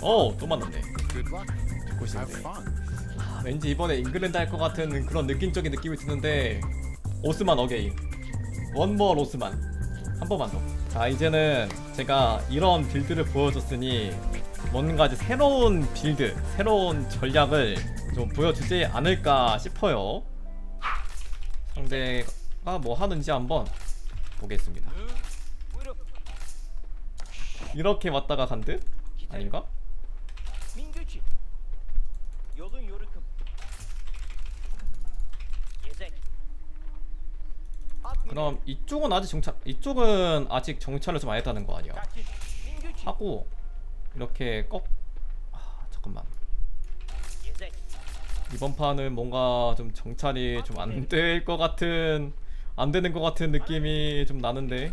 어또 만났네. 듣고 싶네. 아, 왠지 이번에 잉글랜드 할 것 같은 그런 느낌적인 느낌이 드는데 오스만 어게인 원몰 오스만 한 번만 더자 이제는 제가 이런 빌드를 보여줬으니 뭔가 이제 새로운 빌드 새로운 전략을 좀 보여주지 않을까 싶어요 상대가 뭐 하는지 한번 보겠습니다 이렇게 왔다가 간 듯? 아닌가? 그럼 이쪽은 아직 정찰 이쪽은 아직 정찰을 좀 안 했다는 거 아니야. 하고 이렇게 꺾 아, 잠깐만. 이번 판은 뭔가 좀 정찰이 좀 안 될 것 같은 안 되는 것 같은 느낌이 좀 나는데.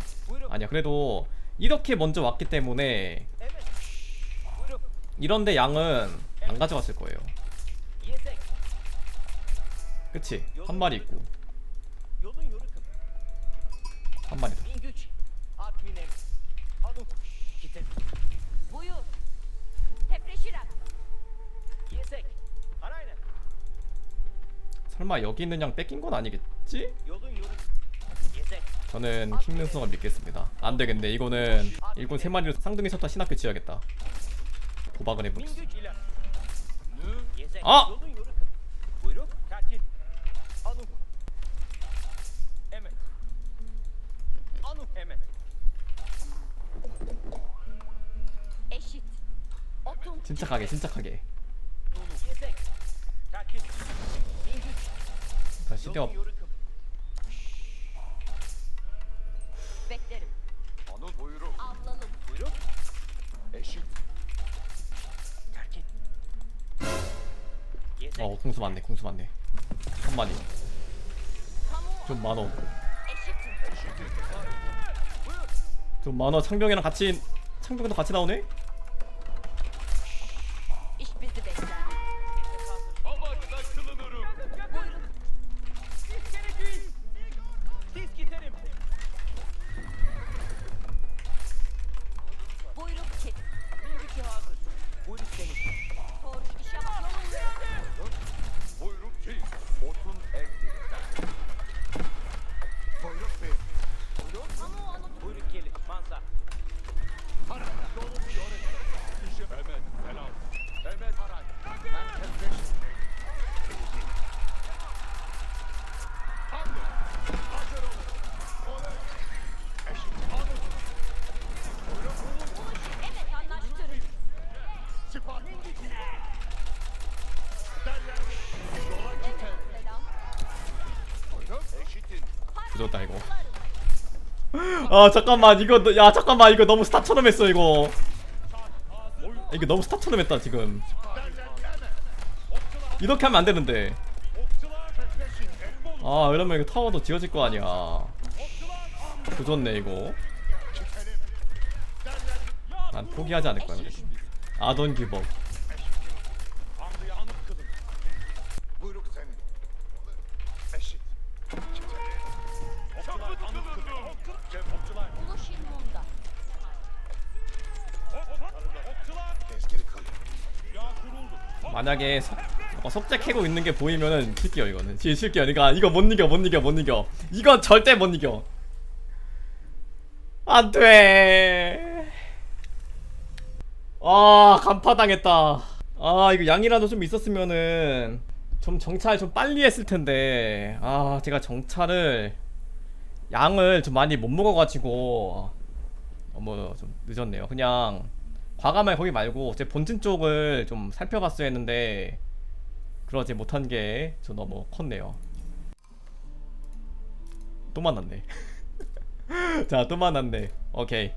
아니야 그래도 이렇게 먼저 왔기 때문에. 이런데 양은 안 가져갔을 거예요. 그치 한 마리 있고 설마 여기 있는 양 뺏긴 건 아니겠지? 저는 킹능성을 믿겠습니다 안 되겠네 이거는 일꾼 세 마리로 쌍둥이 섰다 신학교 지어야겠다 도박을. Gezek. 아! Eşit. Otun. 침착하게 침착하게 뛰어. 어 궁수 많네 궁수 많네 한 마리. 좀 많어. 좀 많어 창병이랑 같이 창병도 같이 나오네? 부졌다 이거 아 잠깐만 이거 너- 야 잠깐만 이거 너무 스타처럼 했어 이거 이게 너무 스타처럼 했다 지금. 이렇게 하면 안 되는데. 아 이러면 이거 타워도 지어질 거 아니야 부졌네 이거. 난 포기하지 않을 거야 아돈 기버 만약에 석, 어, 석재 캐고 있는 게 보이면은 칠게요 이거는. 칠- 칠게요. 그러니까 이거 못 이겨 못 이겨 못 이겨. 이건 절대 못 이겨. 안돼. 아 간파당했다. 아 이거 양이라도 좀 있었으면은 좀 정찰 좀 빨리 했을 텐데. 아 제가 정찰을 양을 좀 많이 못 먹어가지고 너무 좀 늦었네요. 그냥 과감하게 거기 말고 제 본진 쪽을 좀 살펴봤어야 했는데 그러지 못한 게 저 너무 컸네요. 또 만났네. 자, 또 만났네. 오케이.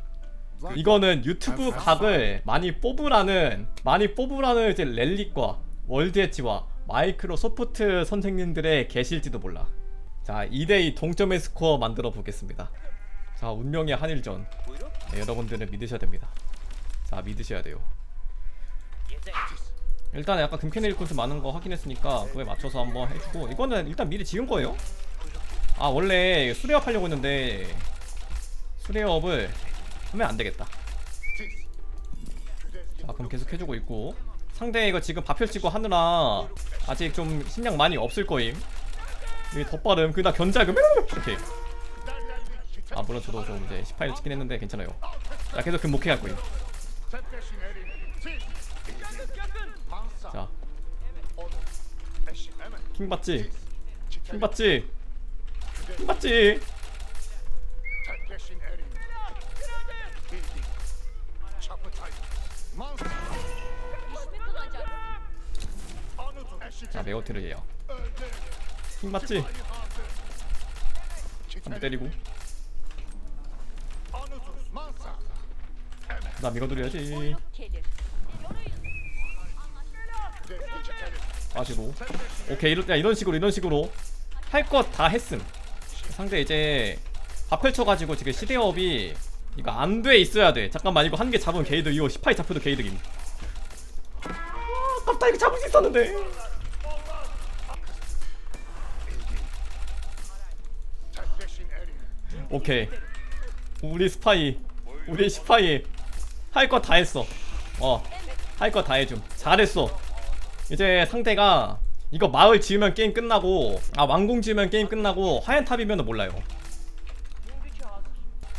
이거는 유튜브 각을 많이 뽑으라는 많이 뽑으라는 이제 렐릭과 월드 엣지와 마이크로소프트 선생님들의 계실지도 몰라. 자, 2대2 동점의 스코어 만들어 보겠습니다. 자, 운명의 한일전. 네, 여러분들은 믿으셔야 됩니다. 자, 믿으셔야 돼요. 일단 약간 일꾼 좀 많은 거 확인했으니까 그거에 맞춰서 한번 해주고 이거는 일단 미리 지은 거예요. 아 원래 수레업 하려고 했는데 수레업을 하면 안 되겠다. 자 그럼 계속 해주고 있고 상대 이거 지금 밥 펼치고 하느라 아직 좀 심량 많이 없을 거임 이게 더 빠름 그나 견제하고 오케이 아 물론 저도 좀 이제 18일 찍긴 했는데 괜찮아요 자 계속 금목해 갈 거임 자. 킹 받지 킹. 받지 킹 받지. 자 메어트르예요 Öldü. 킹 받지. 한번. 때리고 나 밀어드려야지. Teppeşin 오케이 이런, 야, 이런 식으로 이런 식으로 할 것 다 했음. 상대 이제 밥 펼쳐가지고 지금 시대업이 이거 안 돼 있어야 돼. 잠깐만 이거 한 개 잡으면 게이득 이거 18 잡혀도 게이득임. 아, 아깝다 이거 잡을 수 있었는데. 오케이. 우리 스파이 우리 스파이 할 거 다 했어 어 할 거 다 해줌 잘했어 이제 상대가 이거 마을 지으면 게임 끝나고 아 왕궁 지으면 게임 끝나고 하얀 탑이면 몰라요.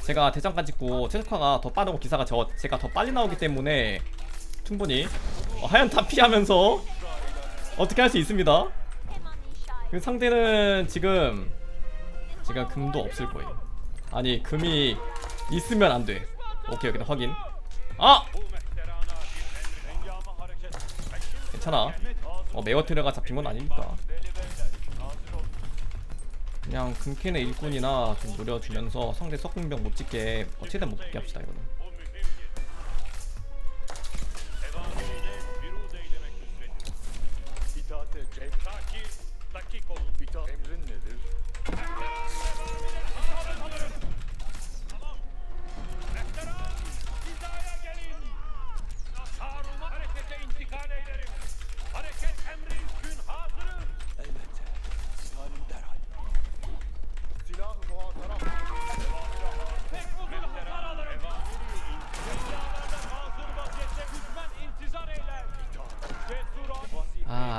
제가 대장간 찍고 최적화가 더 빠르고 기사가 저 제가 더 빨리 나오기 때문에 충분히 어, 하얀 탑 피하면서 어떻게 할 수 있습니다. 그 상대는 지금 지금 금도 없을 거예요. 아니 금이 있으면 안 돼. 오케이 여기다 확인. 아 괜찮아. 어 메어트레가 잡힌 건 아니니까. 그냥 금캔의 일꾼이나 좀 노려주면서 상대 석궁병 못 찍게 어찌든 못 찍게 합시다 이거는.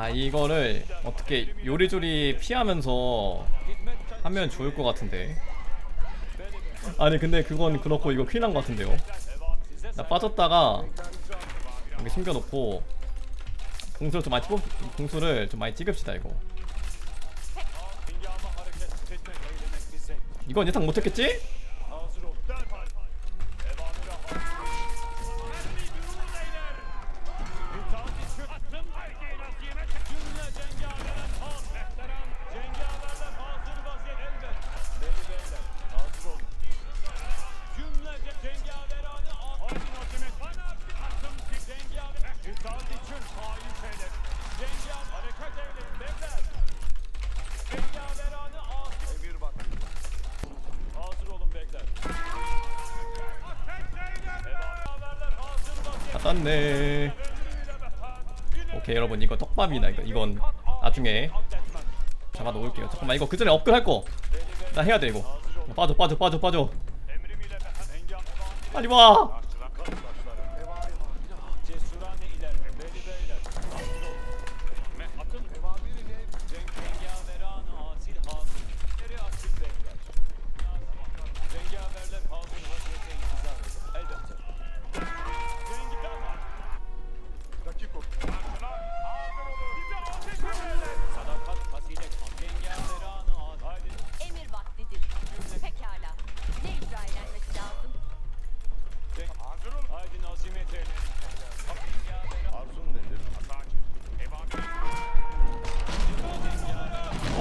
아 이거를 어떻게 요리조리 피하면서 하면 좋을 것 같은데. 아니 근데 그건 그렇고 이거 큰일 난 것 같은데요. 나 빠졌다가 여기 숨겨놓고 공수를 좀 많이 찍 공수를 좀 많이 찍읍시다 이거. 이건 예상 못했겠지? 네. 오케이 여러분 이거 떡밥이다 이거 이건 나중에 잡아 놓을게요. 잠깐만 이거 그 전에 업글 할 거. 나 해야 돼 이거. 빠져 빠져 빠져 빠져. 빨리 와.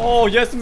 오 예스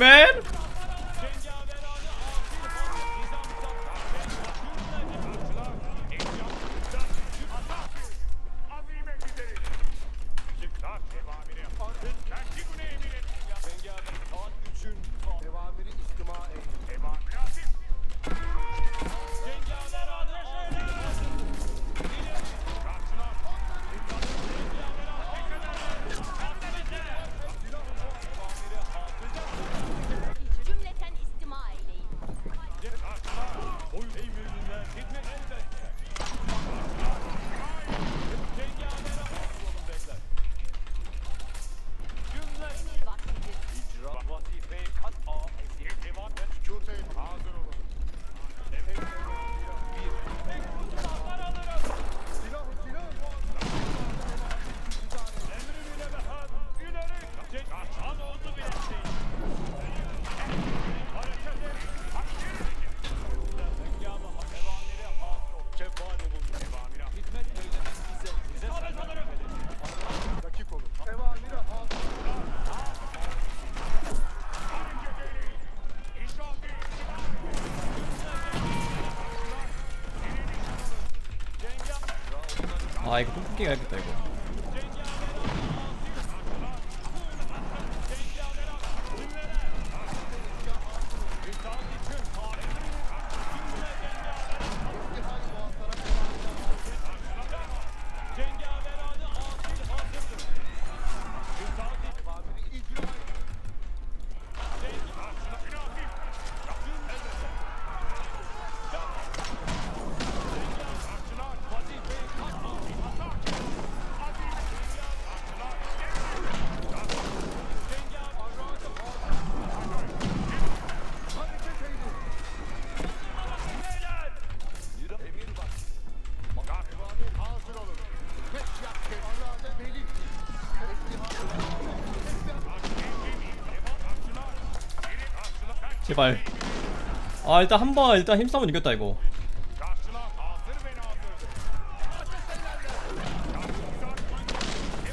아 이거 뽕뽕기 가야겠다 이거 제발. 아 일단 한 번 일단 힘싸움은 이겼다 이거.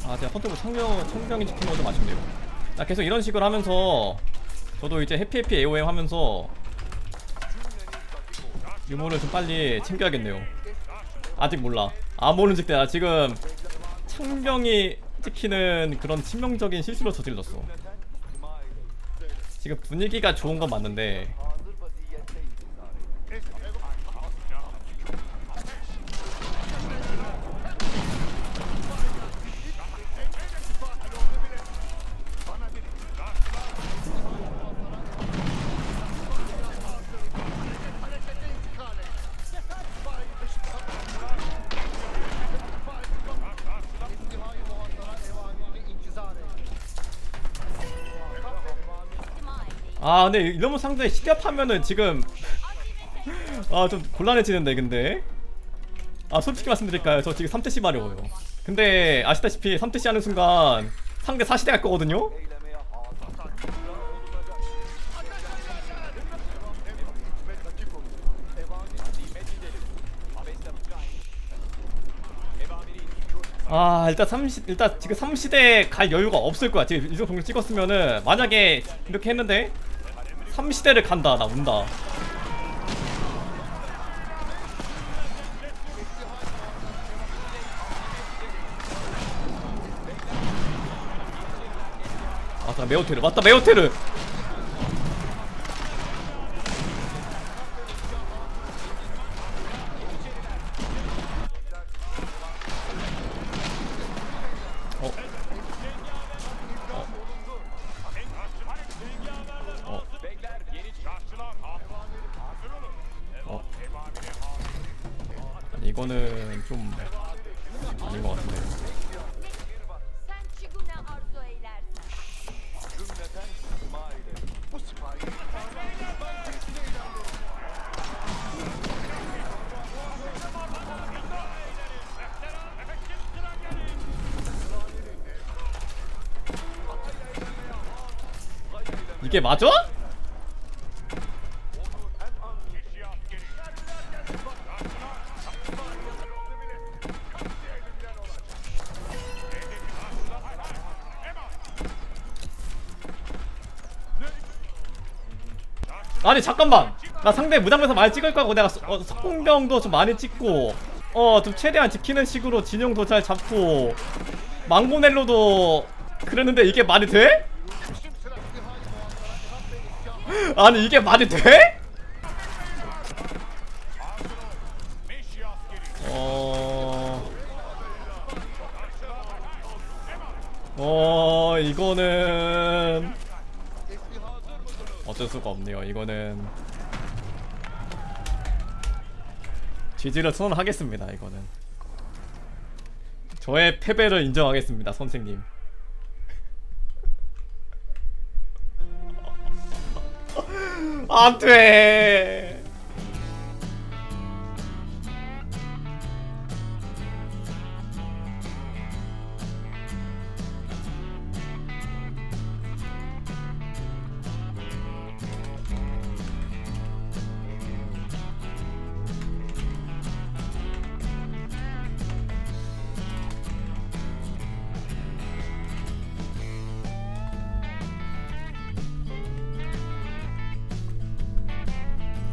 아 제가 컨트롤 청명, 청명이 지킨 건좀 아쉽네요. 나 계속 이런 식으로 하면서 저도 이제 해피해피 AOM 하면서 유머를 좀 빨리 챙겨야겠네요. 아직 몰라. 아 모르는 데나 지금 창병이 찍히는 그런 치명적인 실수를 저질렀어 지금 분위기가 좋은 건 맞는데 아 근데 이러면 상대 시합하면은 지금 아 좀 곤란해지는데 근데. 아 솔직히 말씀드릴까요? 저 지금 3대시 어려워요. 근데 아시다시피 3대 시 하는 순간 상대 4시대 갈 거거든요. 아 일단 30 일단 지금 3시대 갈 여유가 없을 거야 지금 이정 동력 찍었으면은 만약에 이렇게 했는데 3시대를 간다 나 운다. 맞다 메오테르 맞다 메오테르 이게 맞아? 아니 잠깐만 나 상대 무장에서 많이 찍을 거고 내가 어, 석공병도 좀 많이 찍고 어 좀 최대한 지키는 식으로 진영도 잘 잡고 망고넬로도 그랬는데 이게 말이 돼? 아니 이게 말이 돼? 어... 어... 이거는 어쩔 수가 없네요 이거는. 지지를 선언하겠습니다 이거는. 저의 패배를 인정하겠습니다 선생님 안돼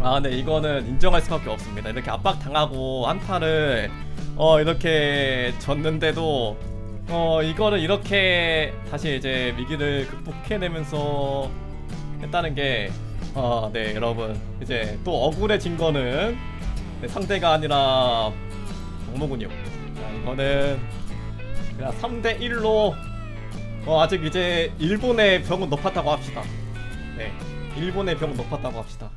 아, 네, 이거는 인정할 수밖에 없습니다. 이렇게 압박 당하고 한타를 어 이렇게 졌는데도 어 이거를 이렇게 다시 이제 위기를 극복해내면서 했다는 게 어 네 여러분 이제 또 억울해진 거는 네, 상대가 아니라 동무군요. 자, 이거는 그냥 3대 1로 어 아직 이제 일본의 벽은 높았다고 합시다. 네 일본의 벽은 높았다고 합시다.